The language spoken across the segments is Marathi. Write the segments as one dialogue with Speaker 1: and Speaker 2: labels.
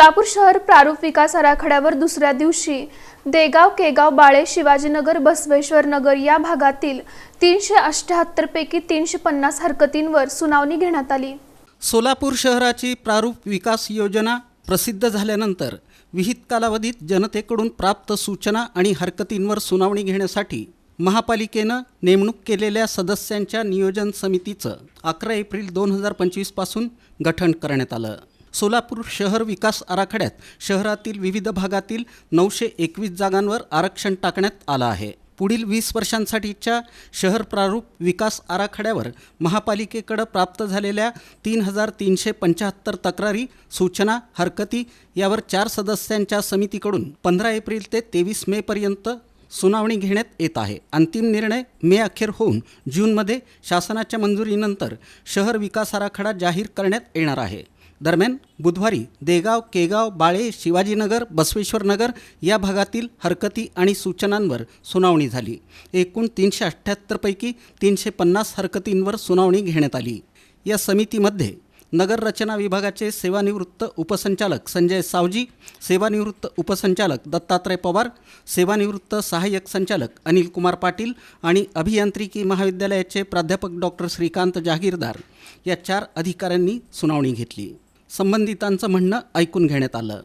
Speaker 1: सोलापूर शहर प्रारूप विकास आराखड्यावर दुसऱ्या दिवशी. देगाव केगाव बाळे शिवाजीनगर बसवेश्वर नगर या भागातील तीनशे अष्ट्याहत्तर पैकी तीनशे पन्नास हरकतींवर सुनावणी घेण्यात आली.
Speaker 2: सोलापूर शहराची प्रारूप विकास योजना प्रसिद्ध झाल्यानंतर विहित कालावधीत जनतेकडून प्राप्त सूचना आणि हरकतींवर सुनावणी घेण्यासाठी महापालिकेनं नेमणूक केलेल्या सदस्यांच्या नियोजन समितीचं अकरा एप्रिल दोन हजार पंचवीसपासून गठन करण्यात आलं. सोलापूर शहर विकास आराखड्यात शहरातील विविध भागातील नऊशे एकवीस जागांवर आरक्षण टाकण्यात आलं आहे. पुढील वीस वर्षांसाठीच्या शहर प्रारूप विकास आराखड्यावर महापालिकेकडं प्राप्त झालेल्या तीन हजार तीनशे पंच्याहत्तर तक्रारी सूचना हरकती यावर चार सदस्यांच्या समितीकडून पंधरा एप्रिल ते तेवीस मेपर्यंत सुनावणी घेण्यात येत आहे. अंतिम निर्णय मे अखेर होऊन जूनमध्ये शासनाच्या मंजुरीनंतर शहर विकास आराखडा जाहीर करण्यात येणार आहे. दरम्यान बुधवारी देगाव केगाव बाळे शिवाजीनगर बसवेश्वरनगर या भागातील हरकती आणि सूचनांवर सुनावणी झाली. एकूण तीनशे अठ्ठ्याहत्तरपैकी तीनशे पन्नास हरकतींवर सुनावणी घेण्यात आली. या समितीमध्ये नगर रचना विभागाचे सेवानिवृत्त उपसंचालक संजय सावजी सेवानिवृत्त उपसंचालक दत्तात्रय पवार सेवानिवृत्त सहाय्यक संचालक अनिल कुमार पाटील आणि अभियांत्रिकी महाविद्यालयाचे प्राध्यापक डॉक्टर श्रीकांत जहागीरदार या चार अधिकाऱ्यांनी सुनावणी घेतली. संबंधितांचं म्हणणं ऐकून घेण्यात आलं.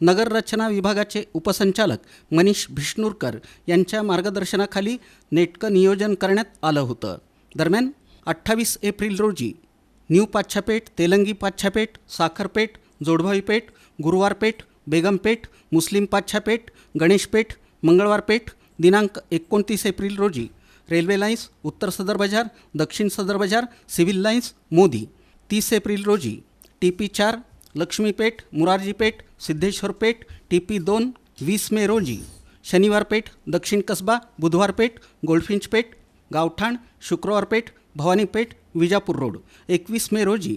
Speaker 2: नगर रचना विभागाचे उपसंचालक मनीष भिष्णूरकर यांच्या मार्गदर्शनाखाली नेटकं नियोजन करण्यात आलं होतं. दरम्यान अठ्ठावीस एप्रिल रोजी न्यू पाच्छापेठ तेलंगी पाच्छापेठ साखरपेठ जोडभावीपेठ गुरुवारपेठ बेगमपेठ मुस्लिम पाच्छापेठ गणेशपेठ मंगळवारपेठ दिनांक एकोणतीस एप्रिल रोजी रेल्वे लाईन्स उत्तर सदर बाजार दक्षिण सदर बाजार सिव्हिल लाईन्स मोदी. तीस एप्रिल रोजी टी पी चार लक्ष्मीपेठ मुरारजीपेठ सिद्धेश्वरपेठ टी पी दोन वीस मे रोजी. शनिवारपेठ दक्षिण कसबा बुधवारपेठ गोल्डफिंचपेठ गावठाण शुक्रवारपेठ भवानीपेठ विजापूर रोड. एकवीस मे रोजी.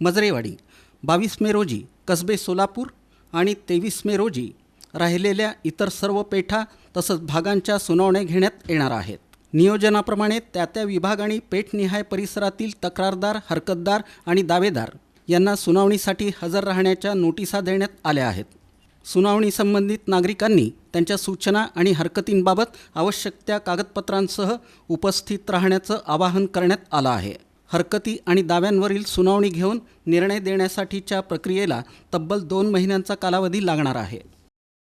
Speaker 2: मजरेवाडी. बावीस मे रोजी. कसबे सोलापूर आणि तेवीस मे रोजी राहिलेल्या इतर सर्व पेठा तसंच भागांच्या सुनावण्या घेण्यात येणार आहेत. नियोजनाप्रमाणे त्या त्या विभाग आणि पेठनिहाय परिसरातील तक्रारदार हरकतदार आणि दावेदार यांना सुनावणीसाठी हजर राहण्याच्या नोटिसा देण्यात आल्या आहेत. सुनावणी संबंधित नागरिकांनी त्यांच्या सूचना आणि हरकतींबाबत आवश्यक त्या कागदपत्रांसह उपस्थित राहण्याचं आवाहन करण्यात आलं आहे. हरकती आणि दाव्यांवरील सुनावणी घेऊन निर्णय देण्यासाठीच्या प्रक्रियेला तब्बल दोन महिन्यांचा कालावधी लागणार आहे.